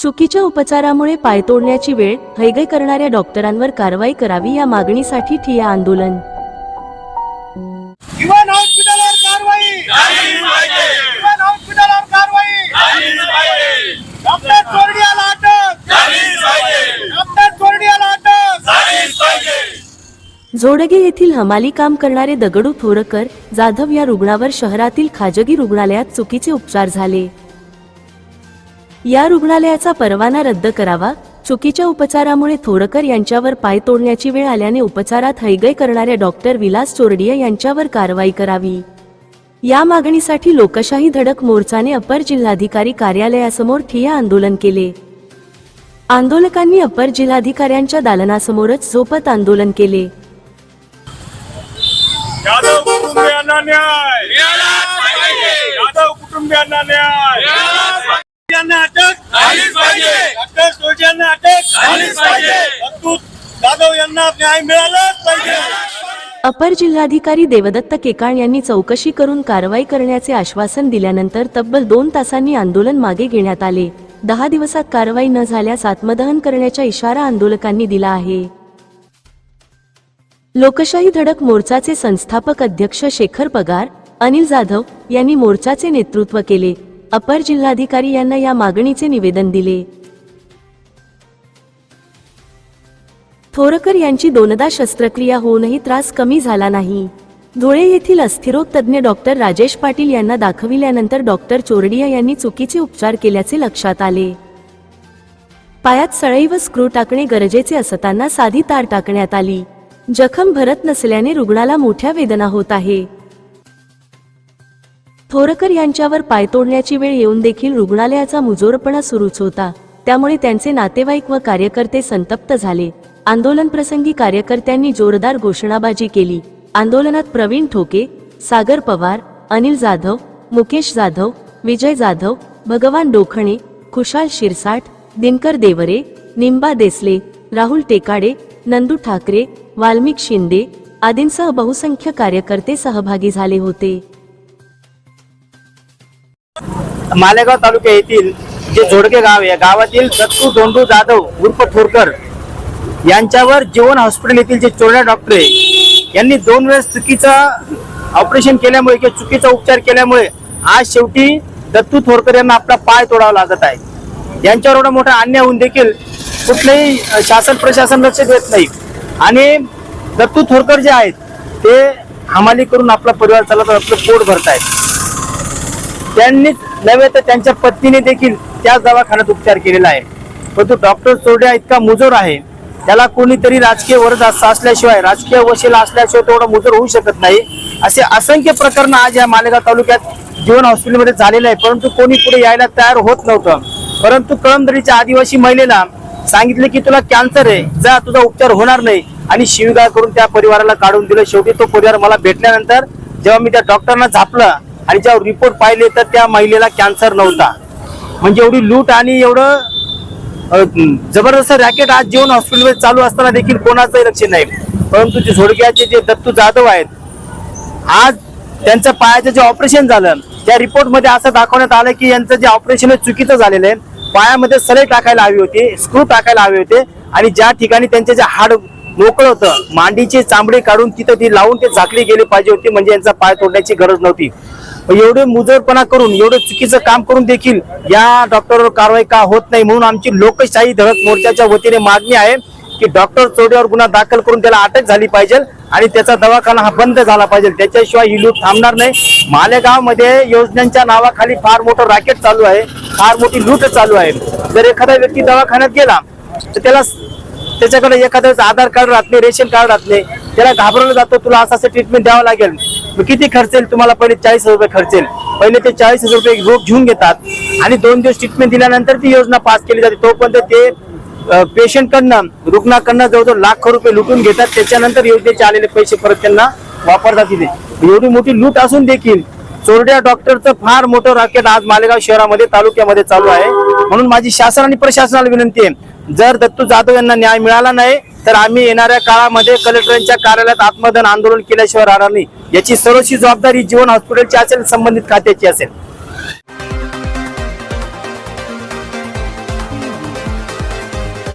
चुकीच्या उपचारामुळे पाय तोडण्याची वेळ हैगय करणाऱ्या डॉक्टरांवर कारवाई करावी या मागणीसाठी ठिय्या आंदोलन. झोडगे येथील हमाली काम करणारे दगडू थोरकर जाधव या रुग्णावर शहरातील खाजगी रुग्णालयात चुकीचे उपचार झाले. या रुग्णालयाचा परवाना रद्द करावा चुकीच्या उपचारामुळे थोरकर यांच्यावर पाय तोडण्याची वेळ आल्याने उपचारात हैगय करणाऱ्या डॉक्टर विलास चोरडिया यांच्यावर कारवाई करावी. या मागणीसाठी लोकशाही धडक मोर्चाने अपर जिल्हाधिकारी कार्यालयासमोर ठिय्या आंदोलन केले. आंदोलकांनी अपर जिल्हाधिकाऱ्यांच्या दालनासमोरच झोपत आंदोलन केले. यादव कुटुंबियांना न्याय! यादव कुटुंबियांना न्याय यांना अटक डॉक्टर चोरडियांना अटक अद्भुत जाधव यांना न्याय मिळालाच पाहिजे अपर जिल्हाधिकारी देवदत्त केकाण यांनी चौकशी करून कारवाई करण्याचे आश्वासन दिल्यानंतर तब्बल दोन तासांनी आंदोलन मागे घेण्यात आले. दहा दिवसात कारवाई न झाल्यास आत्मदहन करण्याचा इशारा आंदोलकांनी दिला आहे. लोकशाही धडक मोर्चाचे संस्थापक अध्यक्ष शेखर पगार अनिल जाधव यांनी मोर्चाचे नेतृत्व केले. अपर जिल्हाधिकारी यांना या मागणीचे निवेदन दिले. थोरकर यांची दोनदा शस्त्रक्रिया होऊनही त्रास कमी झाला नाही. धुळे येथील अस्थिरोग तज्ज्ञ डॉक्टर राजेश पाटील यांना दाखविल्यानंतर डॉक्टर चोरडिया यांनी चुकीचे उपचार केल्याचे लक्षात आले. पायात सळई व स्क्रू टाकणे गरजेचे असताना साधी तार टाकण्यात आली. जखम भरत नसल्याने रुग्णाला मोठ्या वेदना होत आहे. थोरकर यांच्यावर पाय तोडण्याची वेळ येऊन देखील रुग्णालयाचा मुजोरपणा सुरूच होता. त्यामुळे त्यांचे नातेवाईक व कार्यकर्ते संतप्त झाले. आंदोलन प्रसंगी कार्यकर्त्यांनी जोरदार घोषणाबाजी केली. आंदोलनात प्रवीण ठोके सागर पवार अनिल जाधव मुकेश जाधव विजय जाधव भगवान डोखणे खुशाल शिरसाट दिनकर देवरे निंबा देसले राहुल टेकाडे नंदू ठाकरे वाल्मिक शिंदे आदींसह बहुसंख्य कार्यकर्ते सहभागी झाले होते. मालेगाव तालुक्या येथील जे झोडके गाव आहे गावातील दत्तू दोंडू जाधव उर्फ ठोरकर यांच्यावर जीवन हॉस्पिटल येथील जे चोरड्या डॉक्टर आहे यांनी दोन वेळेस चुकीचा ऑपरेशन केल्यामुळे किंवा चुकीचा उपचार केल्यामुळे आज शेवटी दत्तू थोरकर यांना आपला पाय तोडावा लागत आहे. यांच्यावर एवढा मोठा अन्याय होऊन देखील कुठलंही शासन प्रशासन लक्ष देत नाही. आणि दत्तू थोरकर जे आहेत ते हमाली करून आपला परिवार चालवतात आपलं पोट भरत आहेत त्यांनीच नव्हे तर त्यांच्या पत्नीने देखील त्याच दवाखान्यात उपचार केलेला आहे. परंतु डॉक्टर चोरड्या इतका मुजोर आहे त्याला कोणीतरी राजकीय वरद असल्याशिवाय राजकीय वशीला असल्याशिवाय तेवढा मुजोर होऊ शकत नाही. असे असंख्य प्रकरण आज या मालेगाव तालुक्यात जीवन हॉस्पिटलमध्ये झालेलं आहे परंतु कोणी पुढे यायला तयार होत नव्हतं. परंतु कळमदरीच्या आदिवासी महिलेला सांगितले की तुला कॅन्सर आहे. जा तुझा उपचार होणार नाही. आणि शिवीगाळ करून त्या परिवाराला काढून दिलं. शेवटी तो परिवार मला भेटल्यानंतर जेव्हा मी त्या डॉक्टरना झापलं आणि जेव्हा रिपोर्ट पाहिले तर त्या महिलेला कॅन्सर नव्हता. म्हणजे एवढी लूट आणि एवढं जबरदस्त रॅकेट आज जीवन हॉस्पिटलमध्ये चालू असताना देखील कोणाचंही लक्ष नाही. परंतु जे झोडक्याचे जे दत्तू जाधव आहेत आज त्यांचं पायाचं जे ऑपरेशन झालं त्या रिपोर्टमध्ये असं दाखवण्यात आलं की यांचं जे ऑपरेशन आहे चुकीचं झालेलं आहे. पायामध्ये सले टाकायला हवी होती स्क्रू टाकायला हवे होते आणि ज्या ठिकाणी त्यांचे जे हाड मोकळं होतं मांडीचे चांबडे काढून तिथं ती लावून ते झाकली गेली पाहिजे होती म्हणजे यांचा पाय तोडण्याची गरज नव्हती. एवढे मुजरपणा करून एवढं चुकीचं काम करून देखील या डॉक्टरवर कारवाई का होत नाही म्हणून आमची लोकशाही धडक मोर्चाच्या वतीने मागणी आहे की डॉक्टर चोरीवर गुन्हा दाखल करून त्याला अटक झाली पाहिजे आणि त्याचा दवाखाना हा बंद झाला पाहिजे. त्याच्याशिवाय ही लूट थांबणार नाही. मालेगावमध्ये योजनांच्या नावाखाली फार मोठं रॅकेट चालू आहे. फार मोठी लूट चालू आहे. जर एखादा व्यक्ती दवाखान्यात गेला तर त्याला त्याच्याकडे एखाद्याचं आधार कार्ड राहत नाही रेशन कार्ड राहत नाही. त्याला घाबरवलं जातं तुला असं असं ट्रीटमेंट द्यावं लागेल. किती किती खर्चेल तुम्हाला पहिले चाळीस हजार रुपये खर्चेल पहिले ते चाळीस हजार रुपये रोग घेऊन घेतात आणि दोन दिवस ट्रीटमेंट दिल्यानंतर ती योजना पास केली जाते. तोपर्यंत ते पेशंट कडनं रुग्णाकडनं जवळजवळ लाखो रुपये लुटून घेतात. त्याच्यानंतर योजनेचे आलेले पैसे परत त्यांना वापरतात तिथे. एवढी मोठी लूट असून देखील चोरड्या डॉक्टरचं फार मोठं रॉकेट आज मालेगाव शहरामध्ये तालुक्यामध्ये चालू आहे. म्हणून माझी शासन आणि प्रशासनाला विनंती आहे जर दत्तू जाधव यांना न्याय मिळाला नाही तर आम्ही येणाऱ्या काळामध्ये कलेक्टरांच्या कार्यालयात आत्मदन आंदोलन केल्याशिवाय राहणार नाही. याची सर्वस्वी जबाबदारी जीवन हॉस्पिटलची असेल संबंधित खात्याची असेल.